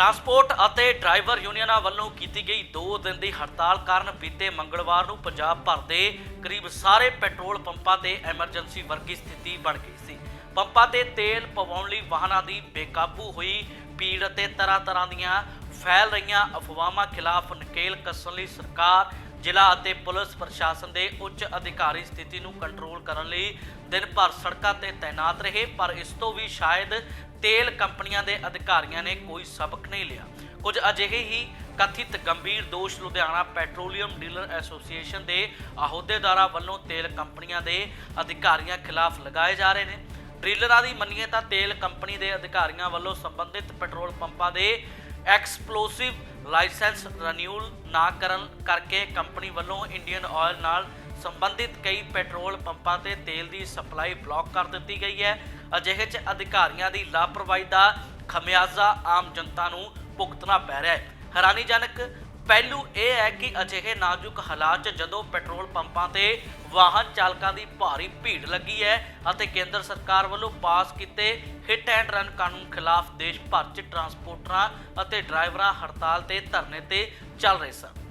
Transport ਅਤੇ driver ਯੂਨੀਅਨਾਂ ਵੱਲੋਂ ਕੀਤੀ ਗਈ 2 ਦਿਨ ਦੀ ਹੜਤਾਲ ਕਾਰਨ ਬੀਤੇ ਮੰਗਲਵਾਰ ਨੂੰ ਪੰਜਾਬ ਭਰ ਦੇ ਕਰੀਬ ਸਾਰੇ ਪੈਟਰੋਲ ਪੰਪਾਂ ਤੇ ਐਮਰਜੈਂਸੀ ਵਰਗੀ ਸਥਿਤੀ ਬਣ ਗਈ ਸੀ। ਪੰਪਾਂ ਤੇ ਤੇਲ ਪਵਾਉਣ ਲਈ ਵਾਹਨਾਂ ਦੀ ਬੇਕਾਬੂ ਹੋਈ, ਭੀੜ ਅਤੇ ਤਰ੍ਹਾਂ-ਤਰ੍ਹਾਂ ਦੀਆਂ ਫੈਲ ਰਹੀਆਂ ਅਫਵਾਹਾਂ ਖਿਲਾਫ ਨਕੇਲ ਕੱਸਣ ਲਈ ਸਰਕਾਰ ਜ਼ਿਲ੍ਹਾ ਅਤੇ ਪੁਲਿਸ ਪ੍ਰਸ਼ਾਸਨ ਦੇ ਉੱਚ ਅਧਿਕਾਰੀ ਸਥਿਤੀ ਨੂੰ ਕੰਟਰੋਲ ਕਰਨ ਲਈ ਦਿਨ ਭਰ ਸੜਕਾਂ ਤੇ ਤਾਇਨਾਤ ਰਹੇ, ਪਰ ਇਸ ਤੋਂ ਵੀ ਸ਼ਾਇਦ ਤੇਲ ਕੰਪਨੀਆਂ ਦੇ ਅਧਿਕਾਰੀਆਂ ਨੇ ਕੋਈ ਸਬਕ ਨਹੀਂ ਲਿਆ। ਕੁਝ ਅਜਿਹੇ ਹੀ ਕਥਿਤ ਗੰਭੀਰ ਦੋਸ਼ ਲੁਧਿਆਣਾ ਪੈਟਰੋਲੀਅਮ ਡੀਲਰ ਐਸੋਸੀਏਸ਼ਨ ਦੇ ਅਹੁਦੇਦਾਰਾਂ ਵੱਲੋਂ ਤੇਲ ਕੰਪਨੀਆਂ ਦੇ ਅਧਿਕਾਰੀਆਂ ਖਿਲਾਫ ਲਗਾਏ ਜਾ ਰਹੇ ਨੇ। ਡੀਲਰਾਂ ਦੀ ਮੰਨੀਏ ਤਾਂ ਤੇਲ ਕੰਪਨੀ ਦੇ ਅਧਿਕਾਰੀਆਂ ਵੱਲੋਂ ਸੰਬੰਧਿਤ ਪੈਟਰੋਲ ਪੰਪਾਂ ਦੇ ਐਕਸਪਲੋਸਿਵ ਲਾਇਸੈਂਸ ਰਨਿਊਲ ਨਾ ਕਰਨ ਕਰਕੇ ਕੰਪਨੀ ਵੱਲੋਂ ਇੰਡੀਅਨ ਆਇਲ ਨਾਲ ਸੰਬੰਧਿਤ ਕਈ ਪੈਟਰੋਲ ਪੰਪਾਂ ਤੇ ਤੇਲ ਦੀ ਸਪਲਾਈ ਬਲੌਕ ਕਰ ਦਿੱਤੀ ਗਈ ਹੈ। ਅਜਿਹੇ 'ਚ ਅਧਿਕਾਰੀਆਂ ਦੀ ਲਾਪਰਵਾਹੀ ਦਾ ਖਮਿਆਜ਼ਾ ਆਮ ਜਨਤਾ ਨੂੰ ਭੁਗਤਣਾ ਪੈ ਰਿਹਾ ਹੈ। ਹੈਰਾਨੀਜਨਕ ਪਹਿਲੂ ਇਹ ਹੈ ਕਿ ਅਜਿਹੇ ਨਾਜ਼ੁਕ ਹਾਲਾਤ 'ਚ ਜਦੋਂ ਪੈਟਰੋਲ ਪੰਪਾਂ ਤੇ ਵਾਹਨ ਚਾਲਕਾਂ ਦੀ ਭਾਰੀ ਭੀੜ ਲੱਗੀ ਹੈ ਅਤੇ ਕੇਂਦਰ ਸਰਕਾਰ ਵੱਲੋਂ ਪਾਸ ਕੀਤੇ ਹਿੱਟ ਐਂਡ ਰਨ ਕਾਨੂੰਨ ਖਿਲਾਫ ਦੇਸ਼ ਭਰ 'ਚ ਟਰਾਂਸਪੋਰਟਰਾਂ ਅਤੇ ਡਰਾਈਵਰਾਂ ਹੜਤਾਲ ਤੇ ਧਰਨੇ ਤੇ ਚੱਲ ਰਹੇ ਸਨ।